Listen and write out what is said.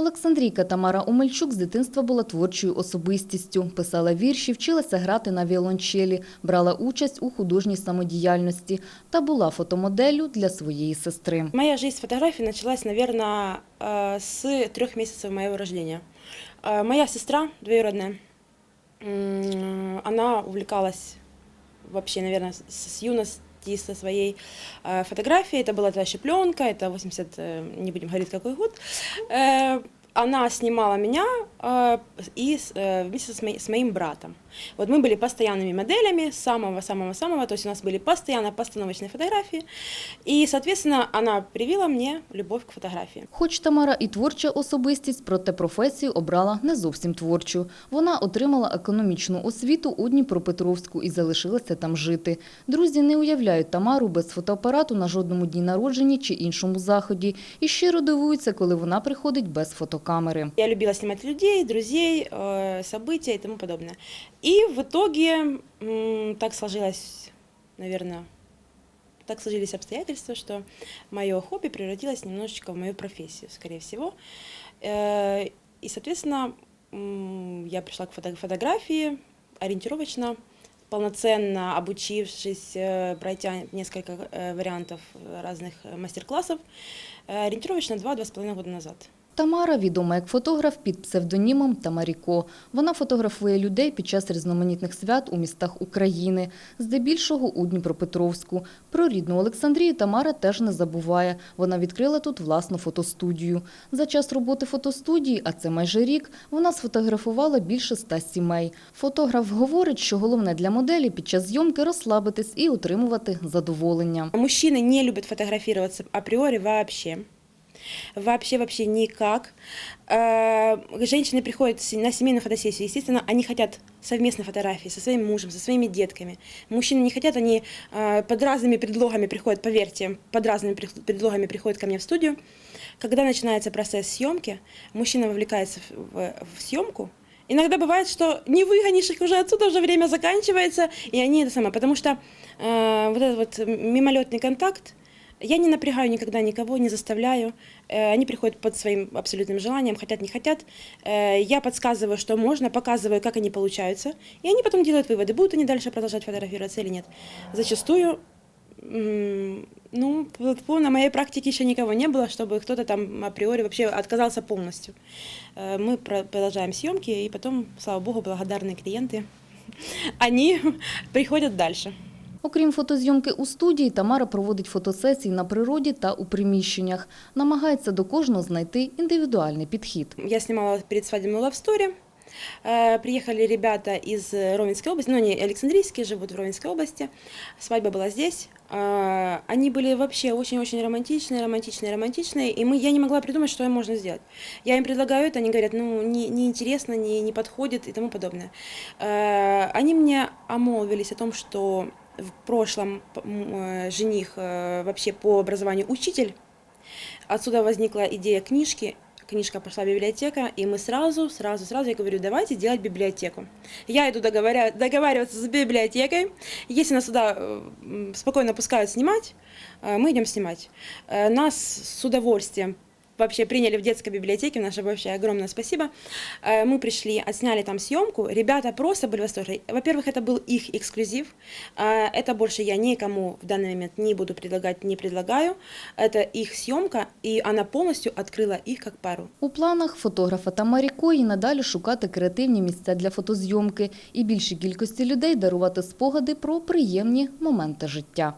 Олександрійка Тамара Омельчук з дитинства була творчою особистістю. Писала вірші, вчилася грати на віолончелі, брала участь у художній самодіяльності та була фотомоделлю для своєї сестри. Моя жизнь с фотографией началась, наверное, с трех месяцев моего рождения. Э, Моя сестра двоюродная, м, она увлекалась вообще, наверное, с- с юности со своей э, фотографией. Это была тогда еще пленка, это 80, э, не будем говорить какой год. Э, Она снимала меня э, и с- э, вместе с, мои- с моим братом. Вот мы были постоянными моделями с самого-самого-самого, то есть у нас были постоянно постановочные фотографии. И, соответственно, она привила мне любовь к фотографии. Хоч Тамара і творча особистість, проте професію обрала не зовсім творчу. Вона отримала економічну освіту у Дніпропетровську і залишилася там жити. Друзі не уявляють Тамару без фотоапарату на жодному дні народження чи іншому заході і щиро дивуються, коли вона приходить без фотокамери. Я любила снимать людей, друзей, э, события и тому подобное. И в итоге так сложилось, наверное, так сложились обстоятельства, что мое хобби превратилось немножечко в мою профессию, скорее всего. Э, И, соответственно, я пришла к фото- фотографии ориентировочно, полноценно обучившись, э, пройдя несколько э, вариантов разных мастер-классов, ориентировочно 2-2,5 года назад. Тамара відома як фотограф під псевдонімом Тамаріко. Вона фотографує людей під час різноманітних свят у містах України, здебільшого у Дніпропетровську. Про рідну Олександрію Тамара теж не забуває. Вона відкрила тут власну фотостудію. За час роботи фотостудії, а це майже рік, вона сфотографувала більше ста сімей. Фотограф говорить, що головне для моделі під час зйомки розслабитись і отримувати задоволення. Мужчины не любят фотографироваться априори вообще. Вообще, вообще никак. Э, Женщины приходят на семейную фотосессию. Естественно, они хотят совместной фотографии со своим мужем, со своими детками. Мужчины не хотят, они э, под разными предлогами приходят, поверьте, под разными пред- предлогами приходят ко мне в студию. Когда начинается процесс съемки, мужчина вовлекается в- в съемку. Иногда бывает, что не выгонишь их уже отсюда, уже время заканчивается, и они это самое. Потому что э, вот этот вот мимолетный контакт, я не напрягаю никогда никого, не заставляю. Э, Они приходят под своим абсолютным желанием, хотят, не хотят. Э, Я подсказываю, что можно, показываю, как они получаются. И они потом делают выводы, будут они дальше продолжать фотографироваться или нет. Зачастую, ну, на моей практике еще никого не было, чтобы кто-то там априори вообще отказался полностью. Э, Мы про- продолжаем съемки, и потом, слава богу, благодарные клиенты, они приходят дальше. Окрім фотозйомки у студії, Тамара проводить фотосесії на природі та у приміщеннях. Намагається до кожного знайти індивідуальний підхід. Я снимала перед свадебную love story. Э, Приехали ребята из э, Ровенской области, ну они Александрийские, живут в Ровенской области. Свадьба была здесь. Э, Они были вообще очень-очень романтичные, романтичные, романтичные. И мы, я не могла придумать, что им можно сделать. Я им предлагаю это, они говорят, ну, не, неинтересно, не, не подходит и тому подобное. Э, Они мне омолвились о том, что в прошлом м, э, жених э, вообще по образованию учитель, Отсюда возникла идея книжки. Книжка пошла в библиотека, и мы сразу, сразу, сразу, я говорю, давайте делать библиотеку. Я иду договоря- договариваться с библиотекой. Если нас сюда э, м, спокойно пускают снимать, э, мы идем снимать. Э, Нас с удовольствием вообще приняли в детской библиотеке, наше вообще огромное спасибо. Э, Мы пришли, отсняли там съемку, ребята просто были в восторге. Во-первых, это был их эксклюзив, Э, это больше я никому в данный момент не буду предлагать, не предлагаю. Это их съемка, и она полностью открыла их как пару. У планах фотографа Тамаріко і надалі шукати креативні місця для фотозйомки і більшій кількості людей дарувати спогади про приємні моменти життя.